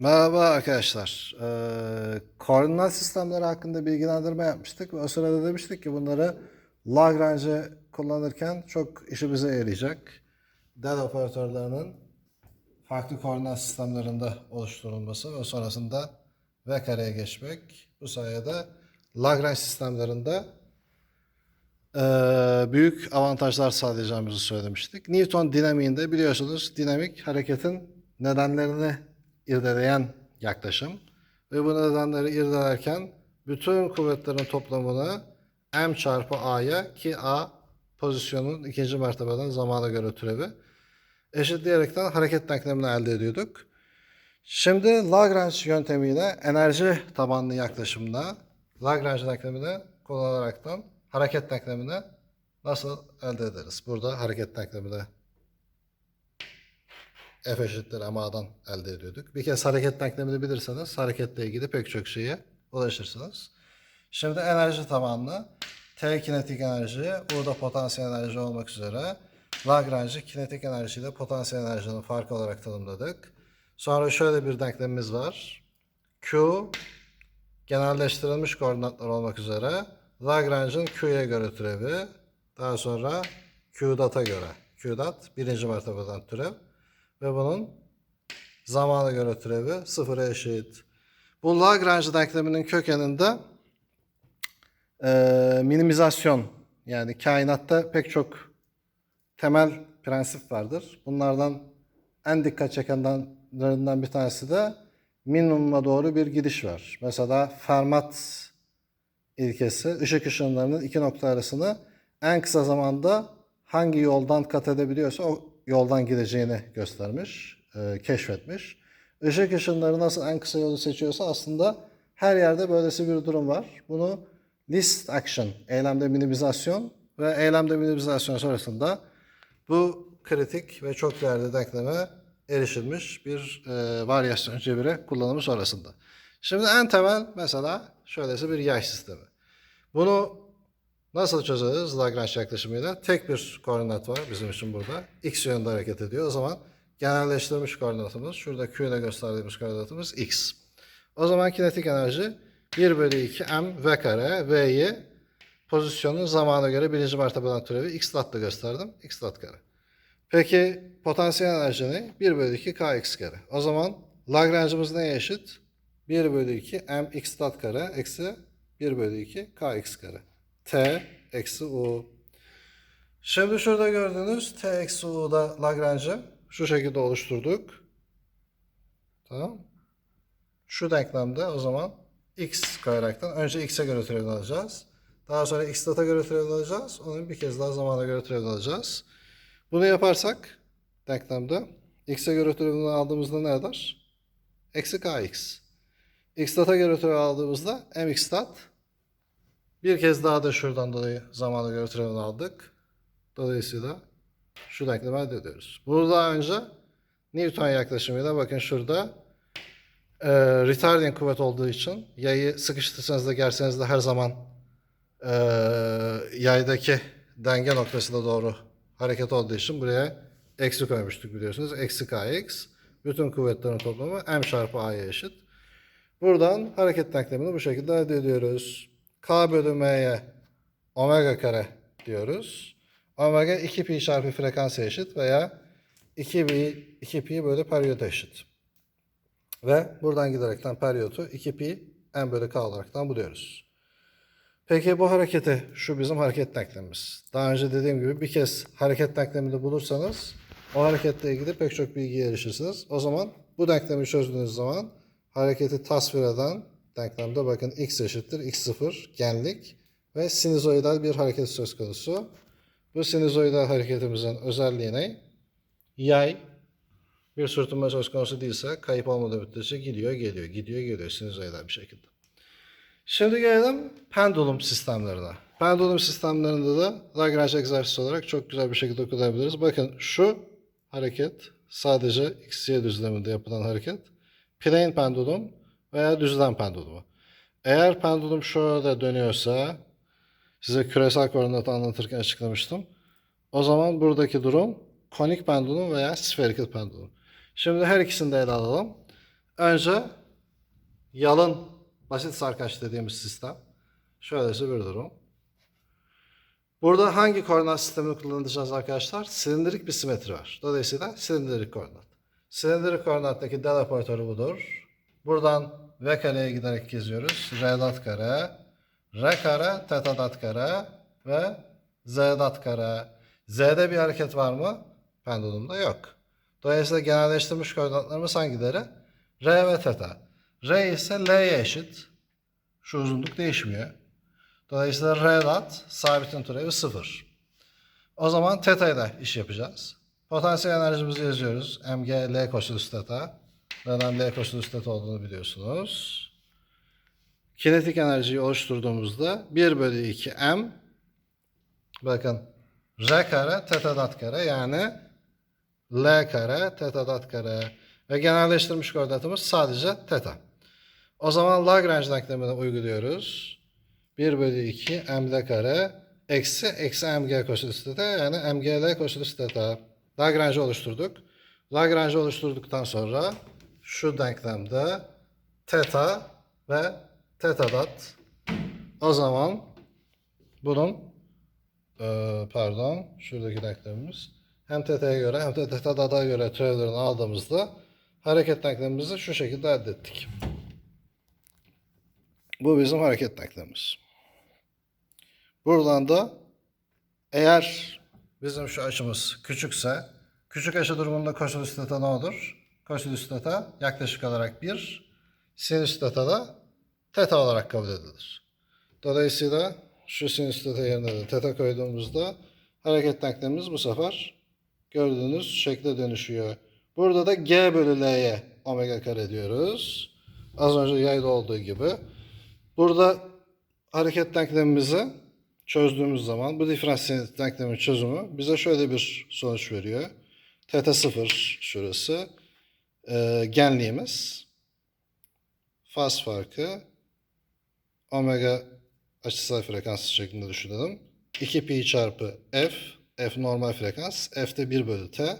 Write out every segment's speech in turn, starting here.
Merhaba arkadaşlar. Ee, koordinat sistemleri hakkında bilgilendirme yapmıştık ve o sırada demiştik ki bunları Lagrange kullanırken çok işimize yarayacak. Del operatörlerinin farklı koordinat sistemlerinde oluşturulması ve sonrasında V kareye geçmek. Bu sayede Lagrange sistemlerinde eee, büyük avantajlar sağlayacağımızı söylemiştik. Newton dinamiğinde biliyorsunuz dinamik hareketin nedenlerini irdeleyen yaklaşım. Ve bu nedenleri irdelerken bütün kuvvetlerin toplamını m çarpı a'ya ki a pozisyonun ikinci mertebeden zamana göre türevi eşitleyerekten hareket denklemini elde ediyorduk. Şimdi Lagrange yöntemiyle enerji tabanlı yaklaşımda Lagrange denklemini kullanaraktan hareket denklemini nasıl elde ederiz? Burada hareket denklemini F eşittir MA'dan elde ediyorduk. Bir kez hareket denklemini bilirseniz hareketle ilgili pek çok şeye ulaşırsınız. Şimdi enerji tabanlı T kinetik enerji, burada potansiyel enerji olmak üzere Lagrange'ı kinetik enerji ile potansiyel enerjinin farkı olarak tanımladık. Sonra şöyle bir denklemimiz var. Q genelleştirilmiş koordinatlar olmak üzere Lagrange'ın Q'ye göre türevi, daha sonra Q data göre. Q dat birinci mertebeden türev ve bunun zamana göre türevi sıfıra eşit. Bu Lagrange denkleminin kökeninde eee, minimizasyon yani kainatta pek çok temel prensip vardır. Bunlardan en dikkat çekenlerinden bir tanesi de minimuma doğru bir gidiş var. Mesela Fermat ilkesi ışık ışınlarının iki nokta arasını en kısa zamanda hangi yoldan kat edebiliyorsa o yoldan gideceğini göstermiş, e, keşfetmiş. Işık ışınları nasıl en kısa yolu seçiyorsa aslında her yerde böylesi bir durum var. Bunu list action, eylemde minimizasyon ve eylemde minimizasyon sonrasında bu kritik ve çok değerli denkleme erişilmiş bir e, varyasyon cebiri kullanımı sonrasında. Şimdi en temel mesela şöylesi bir yay sistemi. Bunu nasıl çözeriz Lagrange yaklaşımıyla? Tek bir koordinat var bizim için burada. X yönünde hareket ediyor. O zaman genelleştirilmiş koordinatımız, şurada Q ile gösterdiğimiz koordinatımız X. O zaman kinetik enerji 1 bölü 2 m v kare v'yi pozisyonun zamana göre birinci mertebeden türevi x datla gösterdim. x dat kare. Peki potansiyel enerji ne? 1 bölü 2 kx kare. O zaman Lagrange'ımız neye eşit? 1 bölü 2 m x dat kare eksi 1 bölü 2 kx kare. T eksi u. Şimdi şurada gördüğünüz t eksi u'da Lagrange'ı şu şekilde oluşturduk. Tamam. Şu denklemde o zaman x koyaraktan önce x'e göre türevini alacağız. Daha sonra x data göre türevini alacağız. Onu bir kez daha zamana göre türevini alacağız. Bunu yaparsak denklemde x'e göre türevini aldığımızda ne eder? Eksi kx. x data göre türevi aldığımızda mx dat. Bir kez daha da şuradan dolayı zamana göre aldık. Dolayısıyla şu denklemi elde ediyoruz. Bunu daha önce Newton yaklaşımıyla bakın şurada e, retarding kuvvet olduğu için yayı sıkıştırsanız da gerseniz de her zaman e, yaydaki denge noktasına doğru hareket olduğu için buraya eksi koymuştuk biliyorsunuz. Eksi kx. Bütün kuvvetlerin toplamı m çarpı a'ya eşit. Buradan hareket denklemini bu şekilde elde ediyoruz. K bölü m'ye omega kare diyoruz. Omega 2 pi çarpı frekansa eşit veya 2 pi, 2 pi bölü periyota eşit. Ve buradan giderekten periyotu 2 pi m bölü k olaraktan buluyoruz. Peki bu hareketi, şu bizim hareket denklemimiz. Daha önce dediğim gibi bir kez hareket denklemini bulursanız o hareketle ilgili pek çok bilgiye erişirsiniz. O zaman bu denklemi çözdüğünüz zaman hareketi tasvir eden denklemde bakın x eşittir x0 genlik ve sinüzoidal bir hareket söz konusu. Bu sinüzoidal hareketimizin özelliği ne? Yay bir sürtünme söz konusu değilse kayıp olmadığı müddetçe gidiyor geliyor, gidiyor geliyor sinüzoidal bir şekilde. Şimdi gelelim pendulum sistemlerine. Pendulum sistemlerinde de Lagrange egzersizi olarak çok güzel bir şekilde kullanabiliriz. Bakın şu hareket sadece x-y düzleminde yapılan hareket. Plane pendulum veya düzlem pendulumu. Eğer pendulum şöyle dönüyorsa size küresel koordinatı anlatırken açıklamıştım. O zaman buradaki durum konik pendulum veya spherical pendulum. Şimdi her ikisini de ele alalım. Önce yalın basit sarkaç dediğimiz sistem. Şöylesi bir durum. Burada hangi koordinat sistemini kullanacağız arkadaşlar? Silindirik bir simetri var. Dolayısıyla silindirik koordinat. Silindirik koordinattaki del operatörü budur. Buradan v kareye giderek geziyoruz. r dat kare, r kare, teta dat kare ve z dat kare. Z'de bir hareket var mı? Pendulumda yok. Dolayısıyla genelleştirilmiş koordinatlarımız hangileri? R ve teta. R ise L'ye eşit. Şu uzunluk değişmiyor. Dolayısıyla R dat sabitin türevi 0. O zaman teta ile iş yapacağız. Potansiyel enerjimizi yazıyoruz. mg L kosinüs teta. Kosinüs teta olduğunu biliyorsunuz. Kinetik enerjiyi oluşturduğumuzda 1 bölü 2 m bakın R kare teta dat kare yani L kare teta dat kare ve genelleştirilmiş koordinatımız sadece teta. O zaman Lagrange denklemini uyguluyoruz. 1 bölü 2 md kare eksi eksi mg kosinüs teta yani mgl kosinüs teta. Lagrange oluşturduk. Lagrange oluşturduktan sonra şu denklemde teta ve teta dat. O zaman bunun eee, pardon şuradaki denklemimiz hem teta'ya göre hem de teta data göre türevlerini aldığımızda hareket denklemimizi şu şekilde elde ettik. Bu bizim hareket denklemimiz. Buradan da eğer bizim şu açımız küçükse küçük açı durumunda kosinüs teta ne olur? Kosinüs teta yaklaşık olarak 1, sinüs teta da teta olarak kabul edilir. Dolayısıyla şu sinüs teta yerine de teta koyduğumuzda hareket denklemimiz bu sefer gördüğünüz şekle dönüşüyor. Burada da g bölü l'ye omega kare diyoruz. Az önce yayda olduğu gibi. Burada hareket denklemimizi çözdüğümüz zaman bu diferansiyel denklemin çözümü bize şöyle bir sonuç veriyor. Teta 0 şurası. Ee, genliğimiz. Faz farkı. Omega açısal frekans şeklinde düşünelim. 2 pi çarpı f. F normal frekans. F de 1 bölü t.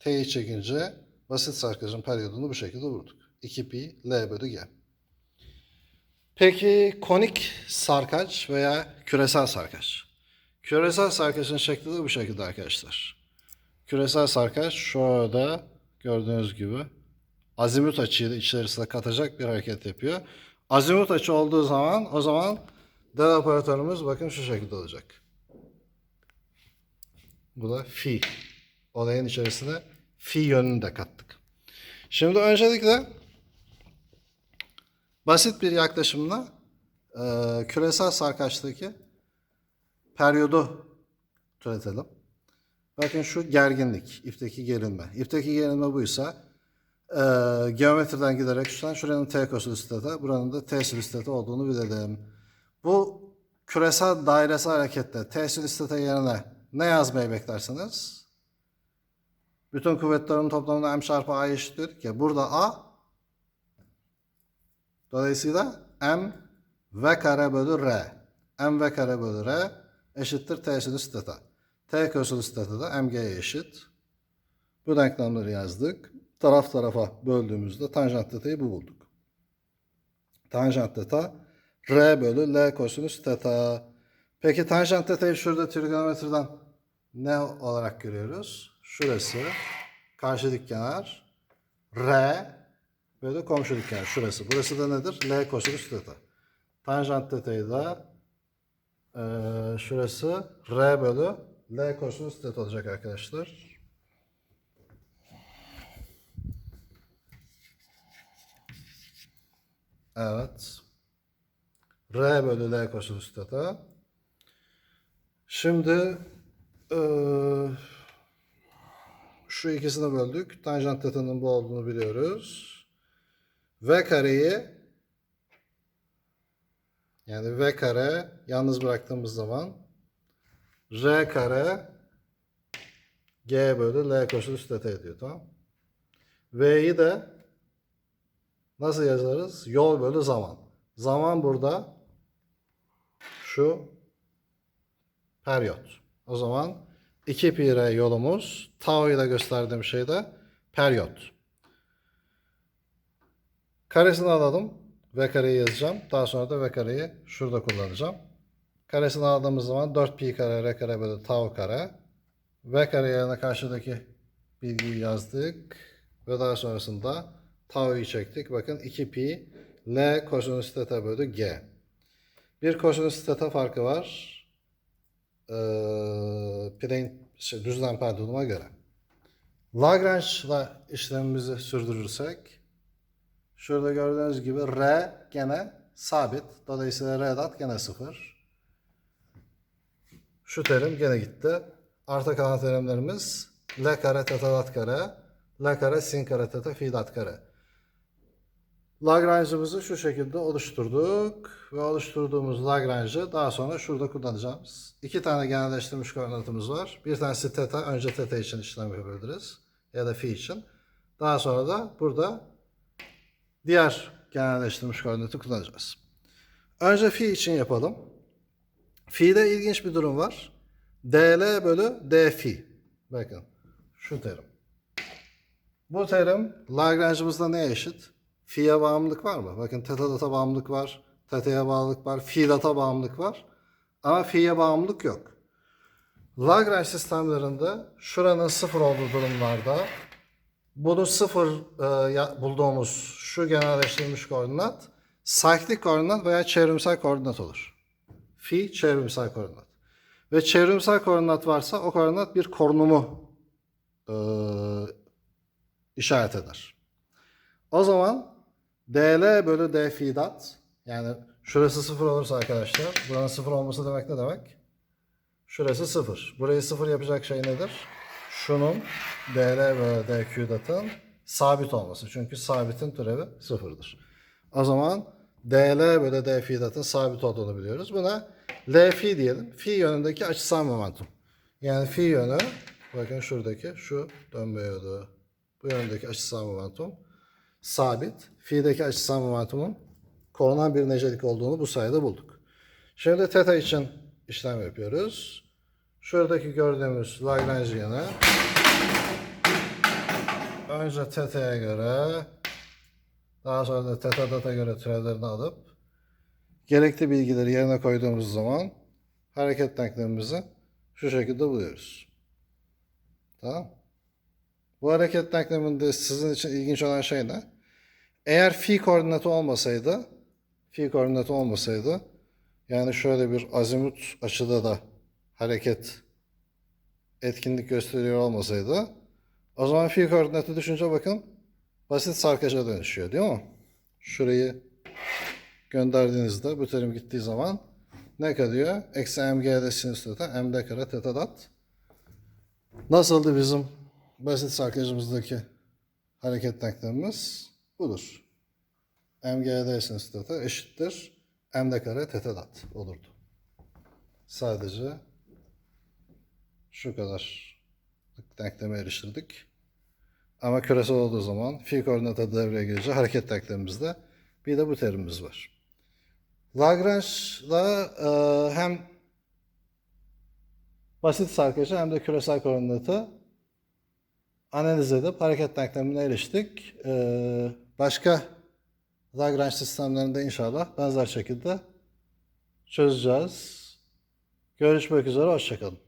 T'yi çekince basit sarkacın periyodunu bu şekilde vurduk. 2 pi L bölü G. Peki konik sarkaç veya küresel sarkaç. Küresel sarkaçın şekli de bu şekilde arkadaşlar. Küresel sarkaç şurada gördüğünüz gibi azimut açıyı da katacak bir hareket yapıyor. Azimut açı olduğu zaman o zaman del operatörümüz bakın şu şekilde olacak. Bu da fi. Olayın içerisine fi yönünü de kattık. Şimdi öncelikle basit bir yaklaşımla e, küresel sarkaçtaki periyodu türetelim. Bakın şu gerginlik, ifteki gerilme. İfteki gerilme buysa e, geometriden giderek şuradan şuranın T kosinüs teta, buranın da T sinüs teta olduğunu bilelim. Bu küresel dairesel harekette T sinüs teta yerine ne yazmayı beklersiniz? Bütün kuvvetlerin toplamında m çarpı a eşittir ki burada a Dolayısıyla m v kare bölü r. m v kare bölü r eşittir t sinüs teta. t kosinüs teta da mg'ye eşit. Bu denklemleri yazdık. Taraf tarafa böldüğümüzde tanjant teta'yı bu bulduk. Tanjant teta r bölü l kosinüs teta. Peki tanjant teta'yı şurada trigonometriden ne olarak görüyoruz? Şurası karşı dik kenar r bölü komşu dik kenar şurası. Burası da nedir? L kosinüs teta. Tanjant teta'yı da eee, şurası R bölü L kosinüs teta olacak arkadaşlar. Evet. R bölü L kosinüs teta. Şimdi eee, şu ikisini böldük. Tanjant teta'nın bu olduğunu biliyoruz. V kareyi yani V kare yalnız bıraktığımız zaman R kare G bölü L kosinüs teta ediyor tamam. V'yi de nasıl yazarız? Yol bölü zaman. Zaman burada şu periyot. O zaman 2 pi r yolumuz tau ile gösterdiğim şey de periyot. Karesini alalım. V kareyi yazacağım. Daha sonra da V kareyi şurada kullanacağım. Karesini aldığımız zaman 4pi kare r kare bölü tau kare. V kare yerine karşıdaki bilgiyi yazdık. Ve daha sonrasında tau'yu çektik. Bakın 2pi L kosinüs teta bölü G. Bir kosinüs teta farkı var. Ee, plane, şey, düzlem penduluma göre. Lagrange'la işlemimizi sürdürürsek şurada gördüğünüz gibi R gene sabit. Dolayısıyla R dat gene sıfır. Şu terim gene gitti. Arta kalan terimlerimiz L kare teta dat kare, L kare sin kare teta fi dat kare. Lagrange'ımızı şu şekilde oluşturduk ve oluşturduğumuz Lagrange'ı daha sonra şurada kullanacağız. İki tane genelleştirilmiş koordinatımız var. Bir tanesi theta, önce theta için işlem yapabiliriz ya da fi için. Daha sonra da burada diğer genelleştirilmiş koordinatı kullanacağız. Önce fi için yapalım. Fi'de ilginç bir durum var. dl bölü d fi. Bakın şu terim. Bu terim Lagrange'ımızda neye eşit? Fi'ye bağımlılık var mı? Bakın teta data bağımlılık var. Teta'ya bağımlılık var. Fi data bağımlılık var. Ama fi'ye bağımlılık yok. Lagrange sistemlerinde şuranın sıfır olduğu durumlarda bunu sıfır e, bulduğumuz şu genelleştirilmiş koordinat saklik koordinat veya çevrimsel koordinat olur. Fi çevrimsel koordinat. Ve çevrimsel koordinat varsa o koordinat bir korunumu e, işaret eder. O zaman dl bölü d fi dat yani şurası sıfır olursa arkadaşlar buranın sıfır olması demek ne demek? Şurası sıfır. Burayı sıfır yapacak şey nedir? Şunun dl bölü dq datın sabit olması. Çünkü sabitin türevi sıfırdır. O zaman dl bölü d fi datın sabit olduğunu biliyoruz. Buna l diyelim. Fi yönündeki açısal momentum. Yani fi yönü bakın şuradaki şu dönme yönü. Bu yöndeki açısal momentum sabit. Fi'deki açısal momentumun korunan bir necelik olduğunu bu sayede bulduk. Şimdi teta için işlem yapıyoruz. Şuradaki gördüğümüz Lagrangian'ı önce teta'ya göre daha sonra da teta data göre türevlerini alıp gerekli bilgileri yerine koyduğumuz zaman hareket denklemimizi şu şekilde buluyoruz. Tamam. Bu hareket denkleminde sizin için ilginç olan şey ne? Eğer fi koordinatı olmasaydı, fi koordinatı olmasaydı, yani şöyle bir azimut açıda da hareket etkinlik gösteriyor olmasaydı, o zaman fi koordinatı düşünce bakın basit sarkaca dönüşüyor değil mi? Şurayı gönderdiğinizde bu terim gittiği zaman ne kalıyor? Eksi mg'de sinüs teta, md kare teta dat. Nasıldı bizim basit sarkacımızdaki hareket denklemimiz? Budur. mg'd sinüs teta eşittir md kare teta dat olurdu. Sadece şu kadar denkleme eriştirdik. Ama küresel olduğu zaman fi koordinata devreye girince hareket denklemimizde bir de bu terimimiz var. Lagrange'la e, hem basit sarkacı hem de küresel koordinatı analiz edip hareket denklemine eriştik. E, başka Lagrange sistemlerinde inşallah benzer şekilde çözeceğiz. Görüşmek üzere, hoşçakalın.